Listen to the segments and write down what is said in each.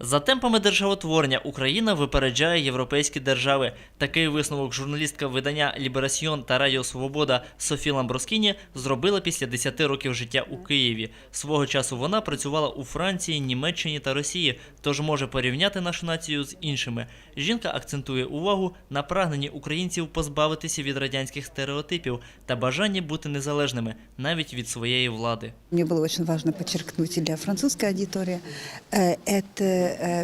За темпами державотворення Україна випереджає європейські держави. Такий висновок журналістка видання Ліберасьйон та Радіо Свобода Софі Ламброскіні зробила після 10 років життя у Києві. Свого часу вона працювала у Франції, Німеччині та Росії, тож може порівняти нашу націю з іншими. Жінка акцентує увагу на прагненні українців позбавитися від радянських стереотипів та бажанні бути незалежними навіть від своєї влади. Мне было очень важно подчеркнуть и для французской аудитории, э, это э,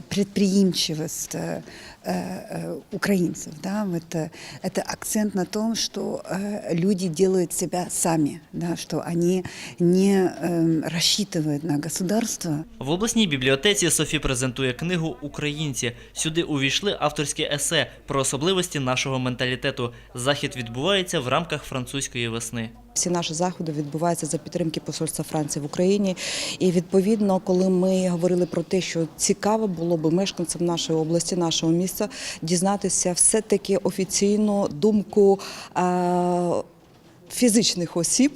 предприимчивость э, э, украинцев. Да? Это, это акцент на том, что э, люди делают себя сами, да? что они не э, рассчитывают на государство, В обласній бібліотеці Софі презентує книгу Українці. Сюди увійшли авторські есе про особливості нашого менталітету. Захід відбувається в рамках французької весни. Всі наші заходи відбуваються за підтримки посольства Франції в Україні. І відповідно, коли ми говорили про те, що цікаво було би мешканцям нашої області, нашого міста дізнатися все-таки офіційну думку. е, Фізичних осіб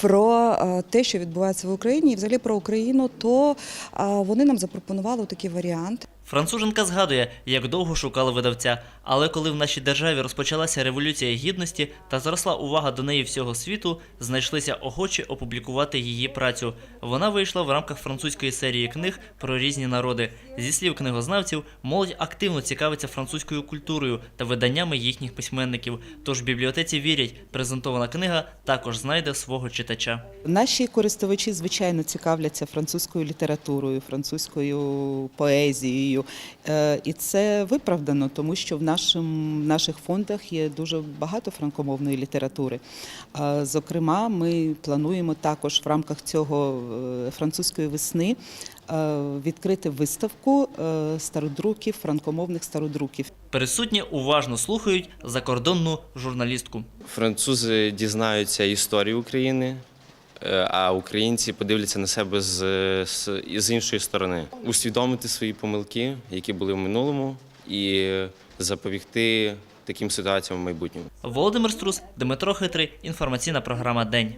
про е, те, що відбувається в Україні, і взагалі про Україну, то е, вони нам запропонували такий варіант. Француженка згадує, як довго шукали видавця, але коли в нашій державі розпочалася революція гідності та зросла увага до неї всього світу, знайшлися охочі опублікувати її працю. Вона вийшла в рамках французької серії книг про різні народи. Зі слів книгознавців, молодь активно цікавиться французькою культурою та виданнями їхніх письменників. Тож в бібліотеці вірять, презентована книга також знайде свого читача. Наші користувачі, звичайно, цікавляться французькою літературою, французькою поезією. Е, І це виправдано, тому що в в наших фондах є дуже багато франкомовної літератури. Е, Зокрема, ми плануємо також в рамках цього е, французької весни відкрити виставку е, стародруків, франкомовних стародруків. Присутні уважно слухають закордонну журналістку. Французи дізнаються історію України, е, а українці подивляться на себе з, з, з іншої сторони, усвідомити свої помилки, які були в минулому, і запобігти таким ситуаціям в майбутньому. Володимир Струс, Дмитро Хитрий. Інформаційна програма День.